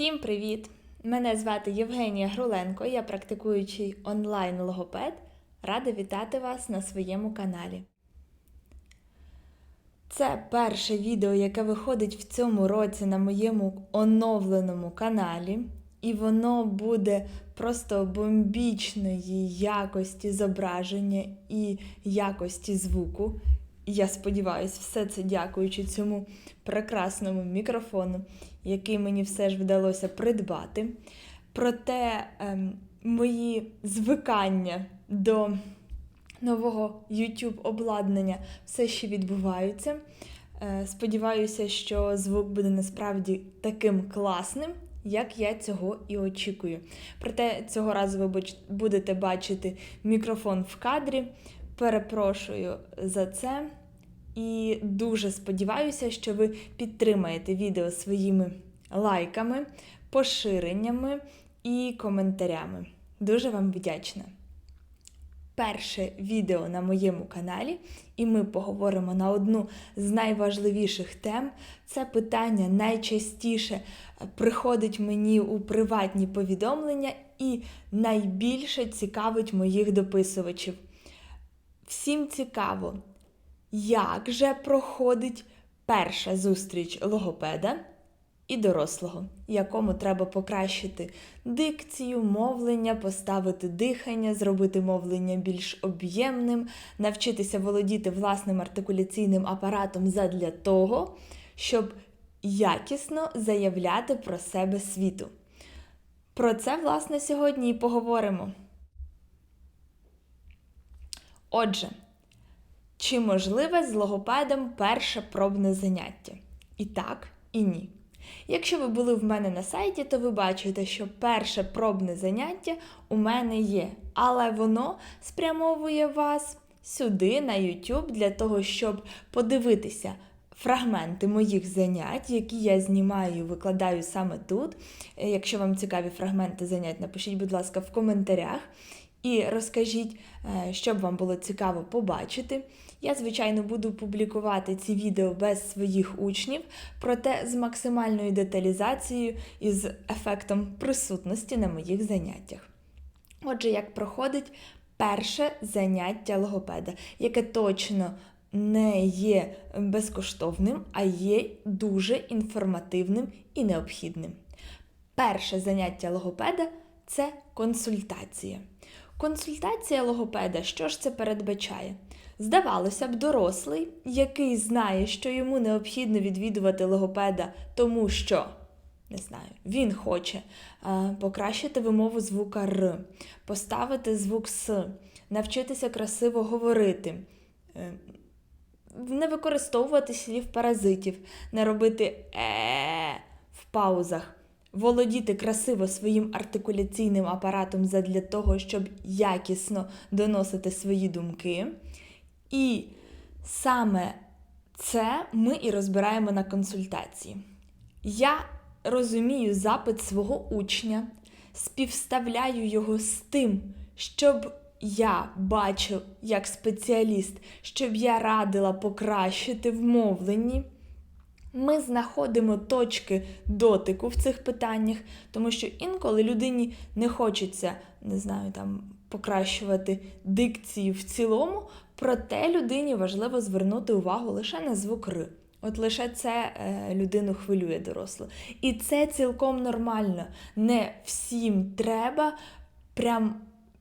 Всім привіт! Мене звати Євгенія Груленко, я практикуючий онлайн-логопед. Рада вітати вас на своєму каналі. Це перше відео, яке виходить в цьому році на моєму оновленому каналі, і воно буде просто бомбічної якості зображення і якості звуку. Я сподіваюся, все це дякуючи цьому прекрасному мікрофону, який мені все ж вдалося придбати. Проте ем, мої звикання до нового YouTube обладнання все ще відбуваються. Е, Сподіваюся, що звук буде насправді таким класним, як я цього і очікую. Проте цього разу ви будете бачити мікрофон в кадрі. Перепрошую за це. І дуже сподіваюся, що ви підтримаєте відео своїми лайками, поширеннями і коментарями. Дуже вам вдячна. Перше відео на моєму каналі, і ми поговоримо на одну з найважливіших тем. Це питання найчастіше приходить мені у приватні повідомлення і найбільше цікавить моїх дописувачів. Всім цікаво, як же проходить перша зустріч логопеда і дорослого, якому треба покращити дикцію, мовлення, поставити дихання, зробити мовлення більш об'ємним, навчитися володіти власним артикуляційним апаратом задля того, щоб якісно заявляти про себе світу. Про це, власне, сьогодні і поговоримо. Отже, чи можливе з логопедом перше пробне заняття? І так, і ні. Якщо ви були в мене на сайті, то ви бачите, що перше пробне заняття у мене є, але воно спрямовує вас сюди, на YouTube, для того, щоб подивитися фрагменти моїх занять, які я знімаю і викладаю саме тут. Е, Якщо вам цікаві фрагменти занять, напишіть, будь ласка, в коментарях. І розкажіть, е, що б вам було цікаво побачити. Я, звичайно, буду публікувати ці відео без своїх учнів, проте з максимальною деталізацією і з ефектом присутності на моїх заняттях. Отже, як проходить перше заняття логопеда, яке точно не є безкоштовним, а є дуже інформативним і необхідним. Перше заняття логопеда це консультація. Консультація логопеда, що ж це передбачає? Здавалося б, дорослий, який знає, що йому необхідно відвідувати логопеда, тому що, не знаю, він хоче е, покращити вимову звука Р, поставити звук С, навчитися красиво говорити, е, не використовувати слів паразитів, не робити е в паузах володіти красиво своїм артикуляційним апаратом задля того, щоб якісно доносити свої думки. І саме це ми і розбираємо на консультації. Я розумію запит свого учня, співставляю його з тим, щоб я бачив як спеціаліст, щоб я радила покращити в мовленні. Ми знаходимо точки дотику в цих питаннях, тому що інколи людині не хочеться, не знаю, там покращувати дикцію в цілому, проте людині важливо звернути увагу лише на звук Р. От лише це е, людину хвилює доросло. І це цілком нормально. Не всім треба прям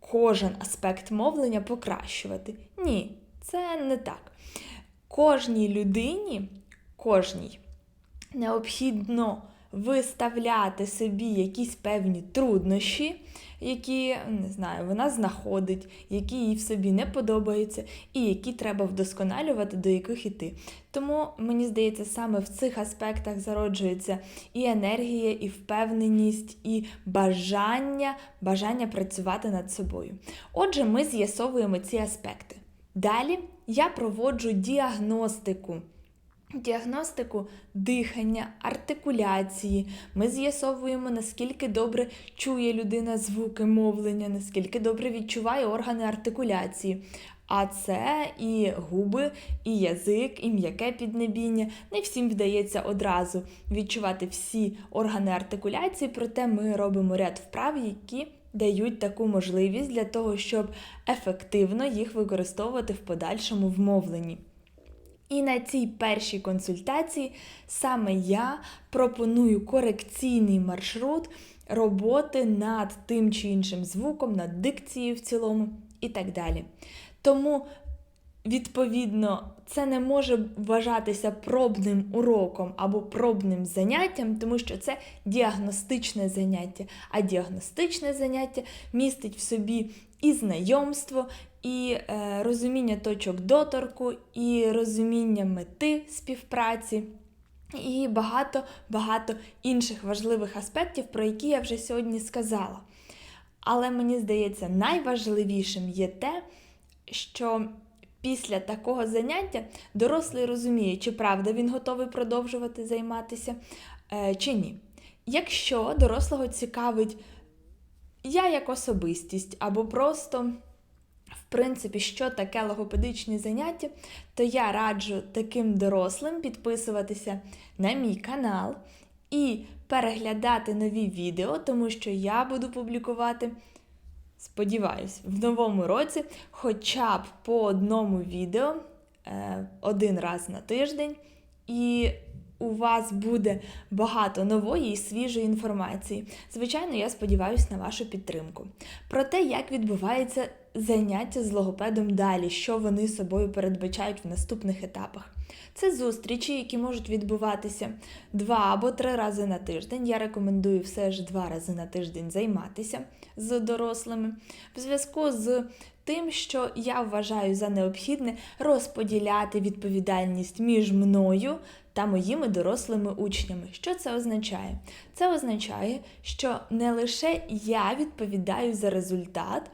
кожен аспект мовлення покращувати. Ні, це не так. Кожній людині кожній необхідно виставляти собі якісь певні труднощі, які, не знаю, вона знаходить, які їй в собі не подобаються, і які треба вдосконалювати, до яких іти. Тому, мені здається, саме в цих аспектах зароджується і енергія, і впевненість, і бажання, бажання працювати над собою. Отже, ми з'ясовуємо ці аспекти. Далі я проводжу діагностику. Діагностику дихання, артикуляції. Ми з'ясовуємо, наскільки добре чує людина звуки мовлення, наскільки добре відчуває органи артикуляції. А це і губи, і язик, і м'яке піднебіння. Не всім вдається одразу відчувати всі органи артикуляції, проте ми робимо ряд вправ, які дають таку можливість для того, щоб ефективно їх використовувати в подальшому в мовленні. І на цій першій консультації саме я пропоную корекційний маршрут роботи над тим чи іншим звуком, над дикцією в цілому і так далі. Тому, відповідно, це не може вважатися пробним уроком або пробним заняттям, тому що це діагностичне заняття. А діагностичне заняття містить в собі і знайомство, і е, розуміння точок доторку, і розуміння мети співпраці. І багато-багато інших важливих аспектів, про які я вже сьогодні сказала. Але мені здається, найважливішим є те, що після такого заняття дорослий розуміє, чи правда він готовий продовжувати займатися, е, чи ні. Якщо дорослого цікавить я як особистість, або просто, принципі, що таке логопедичні заняття, то я раджу таким дорослим підписуватися на мій канал і переглядати нові відео, тому що я буду публікувати. Сподіваюсь, в новому році хоча б по одному відео е, один раз на тиждень, і у вас буде багато нової і свіжої інформації. Звичайно, я сподіваюся на вашу підтримку. Про те, як відбувається заняття з логопедом далі, що вони собою передбачають в наступних етапах. Це зустрічі, які можуть відбуватися два або три рази на тиждень. Я рекомендую все ж два рази на тиждень займатися з дорослими. В зв'язку з тим, що я вважаю за необхідне розподіляти відповідальність між мною та моїми дорослими учнями. Що це означає? Це означає, що не лише я відповідаю за результат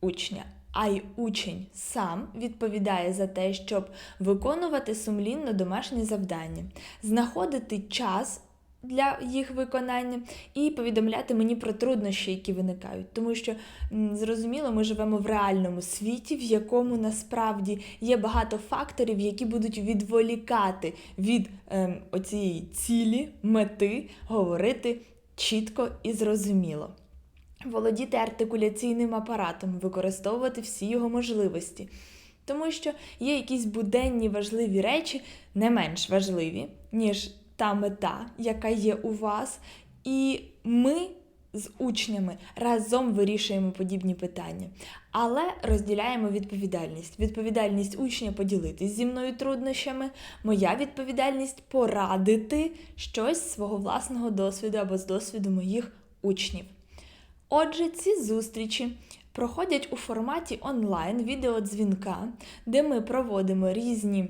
учня. А й учень сам відповідає за те, щоб виконувати сумлінно домашні завдання, знаходити час для їх виконання і повідомляти мені про труднощі, які виникають. Тому що, зрозуміло, ми живемо в реальному світі, в якому насправді є багато факторів, які будуть відволікати від ем, оцієї цілі, мети говорити чітко і зрозуміло. Володіти артикуляційним апаратом, використовувати всі його можливості. Тому що є якісь буденні важливі речі, не менш важливі, ніж та мета, яка є у вас, і ми з учнями разом вирішуємо подібні питання, але розділяємо відповідальність. Відповідальність учня поділитись зі мною труднощами, моя відповідальність порадити щось з свого власного досвіду або з досвіду моїх учнів. Отже, ці зустрічі проходять у форматі онлайн відеодзвінка, де ми проводимо різні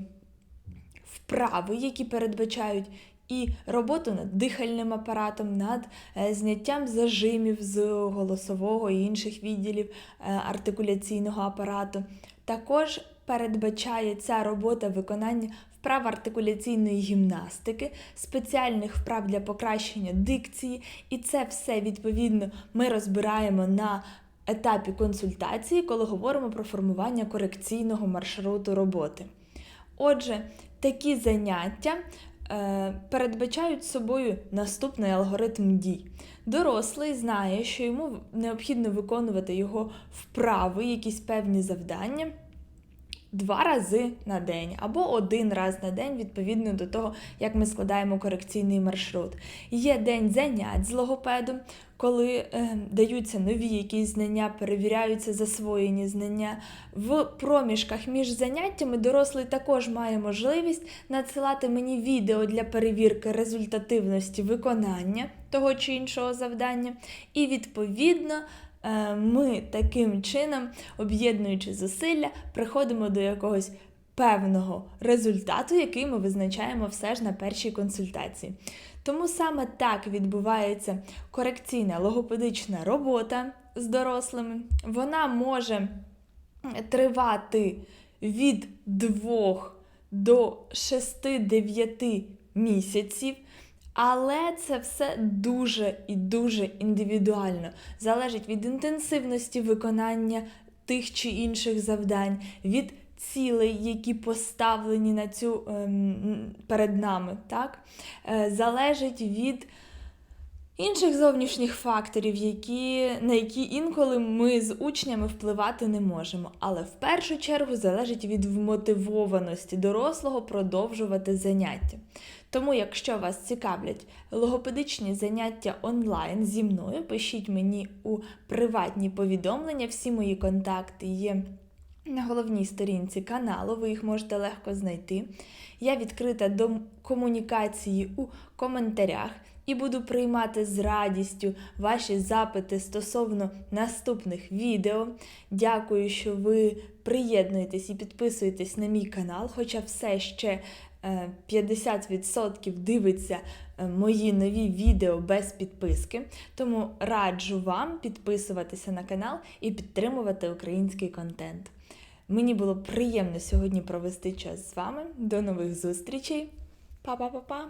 вправи, які передбачають і роботу над дихальним апаратом, над е, зняттям зажимів з голосового і інших відділів е, артикуляційного апарату. Також передбачає ця робота виконання вправ артикуляційної гімнастики, спеціальних вправ для покращення дикції, і це все відповідно ми розбираємо на етапі консультації, коли говоримо про формування корекційного маршруту роботи. Отже, такі заняття передбачають собою наступний алгоритм дій. Дорослий знає, що йому необхідно виконувати його вправи, якісь певні завдання два рази на день або один раз на день, відповідно до того, як ми складаємо корекційний маршрут. Є день занять з логопедом, коли е, даються нові якісь знання, перевіряються засвоєні знання. В проміжках між заняттями дорослий також має можливість надсилати мені відео для перевірки результативності виконання того чи іншого завдання. І, відповідно, ми таким чином, об'єднуючи зусилля, приходимо до якогось певного результату, який ми визначаємо все ж на першій консультації. Тому саме так відбувається корекційна логопедична робота з дорослими. Вона може тривати від 2 до 6-9 місяців. Але це все дуже і дуже індивідуально. Залежить від інтенсивності виконання тих чи інших завдань, від цілей, які поставлені на цю ем, перед нами, так? Е, залежить від інших зовнішніх факторів, які, на які інколи ми з учнями впливати не можемо. Але в першу чергу залежить від вмотивованості дорослого продовжувати заняття. Тому, якщо вас цікавлять логопедичні заняття онлайн зі мною, пишіть мені у приватні повідомлення. Всі мої контакти є на головній сторінці каналу, ви їх можете легко знайти. Я відкрита до комунікації у коментарях і буду приймати з радістю ваші запити стосовно наступних відео. Дякую, що ви приєднуєтесь і підписуєтесь на мій канал, хоча все ще е, 50% дивиться е, мої нові відео без підписки. Тому раджу вам підписуватися на канал і підтримувати український контент. Мені було приємно сьогодні провести час з вами. До нових зустрічей. Па-па-па-па!